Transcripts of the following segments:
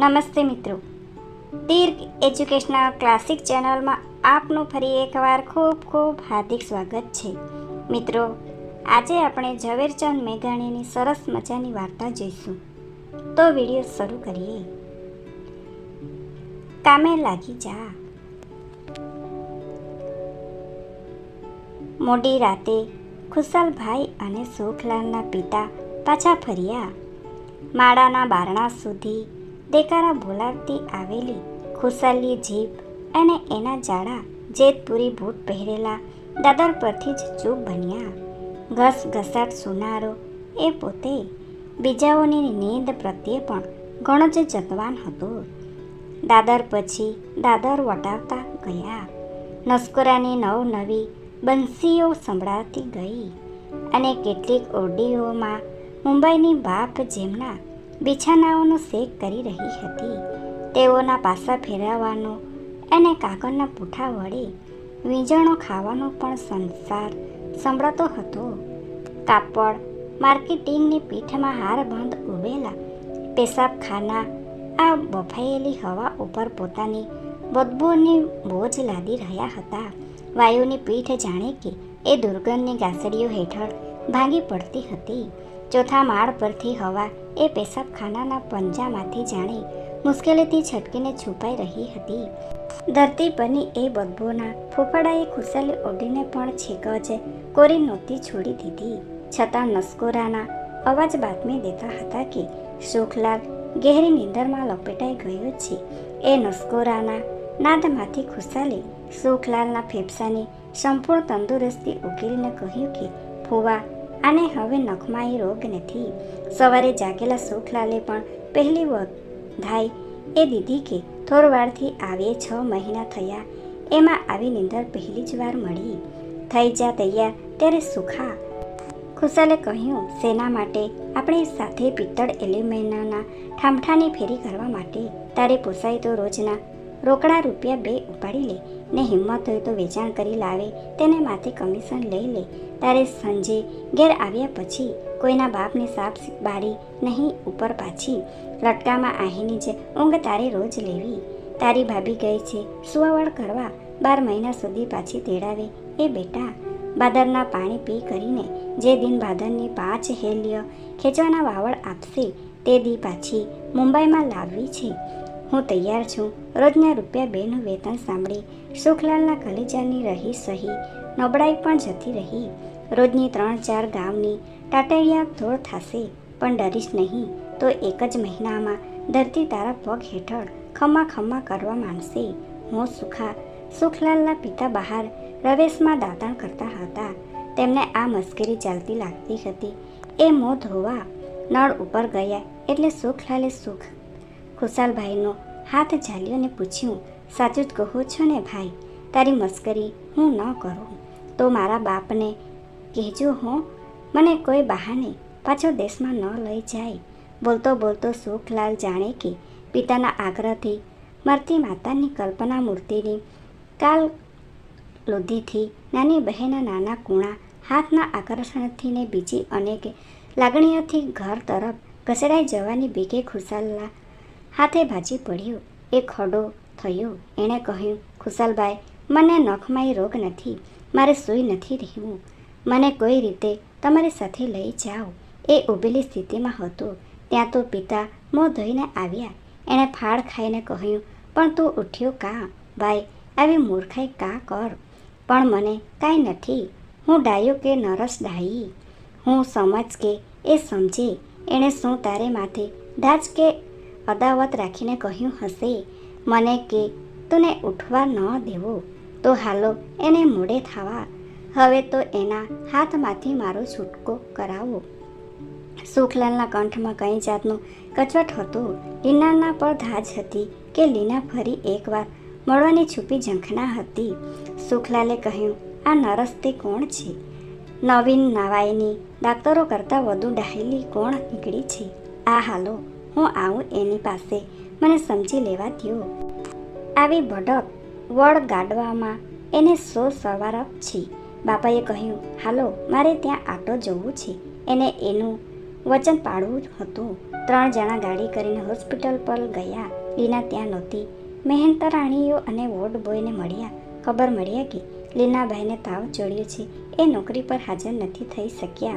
નમસ્તે મિત્રો. તીર્ક educational classic ચેનલમાં આપનું ફરી એકવાર ખૂબ ખૂબ હાર્દિક સ્વાગત છે. મિત્રો, આજે આપણે ઝવેરચંદ મેઘાણીની સરસ મજાની વાર્તા જોઈશું. તો વીડિયો શરૂ કરીએ. કામે લાગી જા. મોડી રાતે ખુશાલભાઈ અને સુખલાલના પિતા પાછા ફર્યા. માળાના બારણા સુધી દેકારા બોલાવતી આવેલી ખુશાલી જીભ અને એના જાડા જેતપુરી બૂટ પહેરેલા દાદર પરથી જ ચૂપ બન્યા. ઘસ ઘસાટ સુનારો એ પોતે બીજાઓની નીંદ પ્રત્યે પણ ઘણો જ જતવાન હતો. દાદર પછી દાદર વટાવતા ગયા. નસ્કોરાની નવ નવી બંસીઓ સંભળાતી ગઈ અને કેટલીક ઓરડીઓમાં મુંબઈની બાપ જેમના બિછાનાઓનો શેક કરી રહી હતી. તેઓના પાસા ફેરવવાનો અને કાગળના પૂઠા વડે વીંજણો ખાવાનો પણ સંસાર સંભળાતો હતો. કાપડ, માર્કેટિંગની પીઠમાં હારબંધ ઉભેલા પેશાબખાના આ બફાયેલી હવા ઉપર પોતાની બદબૂની બોજ લાદી રહ્યા હતા. વાયુની પીઠ જાણે કે એ દુર્ગંધની ગાસડીઓ હેઠળ ભાંગી પડતી હતી. ચોથા માળ પરથી હવા એ પેશાબખાનાના પંજામાંથી જાણે મુશ્કેલીથી છટકીને છુપાઈ રહી હતી. ધરતી પરની એ બદબોના ફૂફડાએ ખુશાલી ઓઢીને પણ છેકજ કોરી નહોતી છોડી દીધી. છતાં નસકોરાના અવાજ બાતમી દેતા હતા કે સુખલાલ ગહેરી નીંદરમાં લપેટાઈ ગયો છે. એ નસકોરાના નાદમાંથી ખુશાલી સુખલાલના ફેફસાની સંપૂર્ણ તંદુરસ્તી ઉકેલીને કહ્યું કે, ફુવા આને હવે નખમાઈ રોગ નથી. સવારે જાગેલા સુખલાલે પણ પહેલી વધાઈ એ દીધી કે થોરવારથી આવીએ છ મહિના થયા. એમાં આવી નીંદર પહેલી જ વાર મળી. થઈ જા તૈયાર, ત્યારે સુખા. ખુશાલે કહ્યું, સેના માટે આપણે સાથે પિત્તળ એલ્યુમિનિયમના ઠામઠાની ફેરી કરવા માટે. તારે પોસાય તો રોજના રોકડા રૂપિયા બે ઉપાડી લે ને હિંમત હોય તો વેચાણ કરી લાવે, તેને માથે કમિશન લઈ લે. તારે સંજે ઘેર આવ્યા પછી કોઈના બાપને સાપ બારી નહીં ઉપર પાછી. લટકામાં આહીની જે ઊંઘ તારે રોજ લેવી. તારી ભાભી ગઈ છે સુવાવડ કરવા બાર મહિના સુધી પાછી તેડાવે એ બેટા. બાદરના પાણી પી કરીને જે દિન બાદરની પાંચ હેલ્ય ખેંચવાના વાવડ આપશે, તે દી પાછી મુંબઈમાં લાવવી છે. હું તૈયાર છું. રોજના રૂપિયા બેનું વેતન સાંભળી સુખલાલના કલેજાની રહી સહી. નબળાઈ પણ જતી રહી. રોજની ત્રણ ચાર ગામની ટાટૈયા ધોળ થશે, પણ ડરીશ નહીં તો એક જ મહિનામાં ધરતી તારા પગ હેઠળ ખમા ખમા કરવા માંડશે હું સુખા, સુખલાલના પિતા બહાર રવેશમાં દાંતણ કરતા હતા. તેમને આ મશ્કરી ચાલતી લાગતી હતી. એ મોં ધોવા નળ ઉપર ગયા એટલે સુખલાલે સુખ ખુશાલભાઈનો હાથ ઝાલ્યો અને પૂછ્યું, સાચું જ કહો છો ને ભાઈ? તારી મસ્કરી હું ન કરું. તો મારા બાપને કહેજો હો, મને કોઈ બહાને પાછો દેશમાં ન લઈ જાય. બોલતો બોલતો સુખલાલ જાણે કે પિતાના આગ્રહથી મરતી માતાની કલ્પના મૂર્તિની કાલ લોધીથી નાની બહેના નાના કૂણા હાથના આકર્ષણથી ને બીજી અનેક લાગણીઓથી ઘર તરફ ઘસડાઈ જવાની બીકે ખુશાલના હાથે ભાજી પડ્યો. એ ખડો થયો. એણે કહ્યું, ખુશાલભાઈ, મને નખમાં રોગ નથી. મારે સૂઈ નથી રહેવું. મને કોઈ રીતે તમારી સાથે લઈ જાઓ. એ ઊભેલી સ્થિતિમાં હતો. ત્યાં તો પિતા મોં ધોઈને આવ્યા. એણે ફાળ ખાઈને કહ્યું, પણ તું ઉઠ્યો કા? ભાઈ, આવી મૂર્ખાઈ કા કર? પણ મને કાંઈ નથી. હું ડાયો કે નરસ ડાઈ હું સમજ કે એ સમજે. એણે શું તારે માથે દાજ કે અદાવત રાખીને કહ્યું, હશે. મને કે, તને ઉઠવા ન દેવો. તો હાલો, એને મોડે થવા. હવે તો એના હાથમાંથી મારો છૂટકો કરાવો. સુખલાલના કંઠમાં કંઈ જાતનું કચવટ હતો? લીનાના પર ધાજ હતી કે લીના ફરી એકવાર મળવાની છુપી ઝંખના હતી. સુખલાલે કહ્યું, આ નરસ તે કોણ છે? નવીન નવાઈની ડાક્ટરો કરતાં વધુ ડાહેલી કોણ નીકળી છે? આ હાલો. હું આવું એની પાસે. મને સમજી લેવા દો આવી ભડક વળ ગાડવામાં એને સો સવારપ છે. બાપાએ કહ્યું, હાલો, મારે ત્યાં આટો જવું છે. એને એનું વચન પાડવું હતું. ત્રણ જણા ગાડી કરીને હોસ્પિટલ પર ગયા. લીના ત્યાં નહોતી. મહેંતરાણીઓ અને વોર્ડ બોયને મળ્યા. ખબર મળ્યા કે લીનાભાઈને તાવ ચડ્યો છે. એ નોકરી પર હાજર નથી થઈ શક્યા.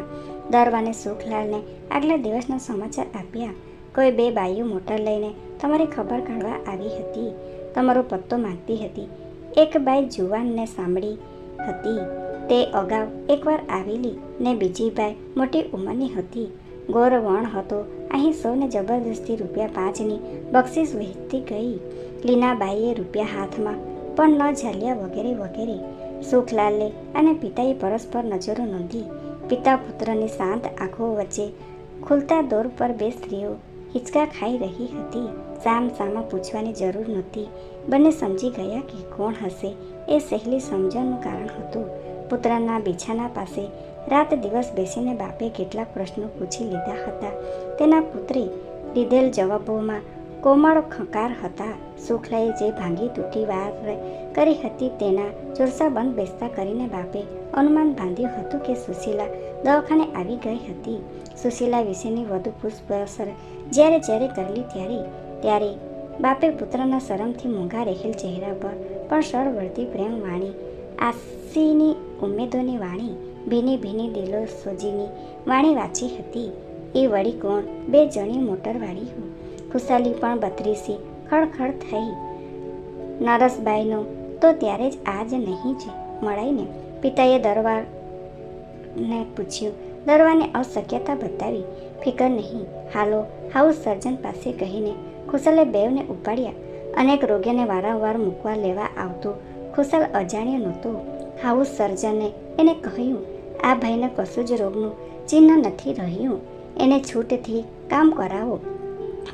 દરવાને સુખલાલને આગલા દિવસના સમાચાર આપ્યા. કોઈ બે બાઈઓ મોટર લઈને તમારી ખબર કાઢવા આવી હતી. તમારો પત્તો માંગતી હતી. એક બાઈ જુવાનને સાંભળી હતી. તે અગાઉ એકવાર આવેલી ને બીજી બાઈ મોટી ઉંમરની હતી. ગોર વણ હતો. અહીં સૌને જબરદસ્તી રૂપિયા પાંચની બક્ષિસ વહેતી ગઈ. લીનાબાઈએ રૂપિયા હાથમાં પણ ન ઝાલ્યા વગેરે વગેરે. સુખલાલે અને પિતાએ પરસ્પર નજરો નોંધી. પિતા પુત્રની શાંત આંખો વચ્ચે ખુલતા દોર પર બે સ્ત્રીઓ હિંચકા ખાઈ રહી હતી. સામ સામા પૂછવાની જરૂર નહોતી. બંને સમજી ગયા કે કોણ હશે એ સહેલી સમજણનું કારણ હતું. પુત્રના બિછાના પાસે રાત દિવસ બેસીને બાપે કેટલાક પ્રશ્નો પૂછી લીધા હતા. તેના પુત્રે દીધેલ જવાબોમાં કોમળ ખંકાર હતા. સુખલાએ જે ભાંગી તૂટી વાત કરી હતી તેના જોરસા બંધ બેસતા કરીને બાપે અનુમાન બાંધ્યું હતું કે સુશીલા દવાખાને આવી ગઈ હતી. સુશીલા વિશેની વધુ પૂછપરછ જ્યારે જ્યારે કરેલી ત્યારે ત્યારે બાપે પુત્રના શરમથી મોંઘા રહેલ ચહેરા પર પણ સરળ વળતી પ્રેમ વાણી, આસીની ઉમેદોની વાણી, ભીની ભીની દિલો સોજીની વાણી વાંચી હતી. એ વળી કોણ? બે જણી મોટરવાળી હું. ખુશાલી પણ બત્રીસી ખડખડ થઈ. નરસબાઈનો તો ત્યારે જ આજ નહીં જ મળાઈને પિતાએ દરવારને પૂછ્યું, દરવાને અશક્યતા બતાવી? ફિકર નહીં. હાલો. હાઉસ સર્જન પાસે કહીને. ખુશલે બેવને ઉપાડ્યા. અનેક રોગીને વારંવાર મૂકવા લેવા આવતો. ખુશલ અજાણ્યો નહોતો. House surgeon? એને કહ્યું. આ ભાઈને કશું જ રોગનું ચિહ્ન નથી રહ્યું. એને છૂટથી કામ કરાવો.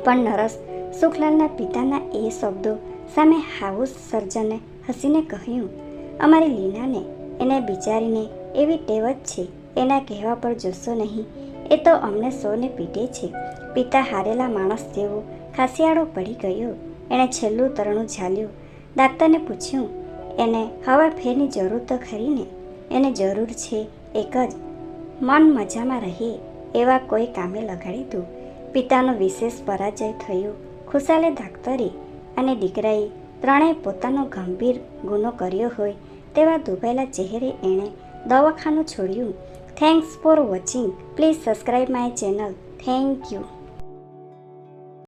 પણ નરસ, સુખલાલના પિતાના એ શબ્દો સામે હાઉસ સર્જને? હસીને કહ્યું. અમારી લીનાને. એને બિચારીને એવી ટેવત છે, એના કહેવા પર જોશો નહીં. એ તો અમને સૌને પીટે છે. પિતા હારેલા માણસ જેવો ખાસિયાળો પડી ગયો. એણે છેલ્લું તરણું ઝાલ્યું. ડાક્ટરને પૂછ્યું, એને હવા ફેરની જરૂર તો ખરી ને? એને જરૂર છે એક જ. મન મજામાં રહે એવા કોઈ કામે લગાડી દઉં પિતાનો વિશેષ પરાજય થયો. ખુશાલે ડાક્ટરે અને દીકરાએ ત્રણેય પોતાનો ગંભીર ગુનો કર્યો હોય તેવા દુભાયેલા ચહેરે એણે દવાખાનું છોડ્યું. Thanks for watching please subscribe my channel thank you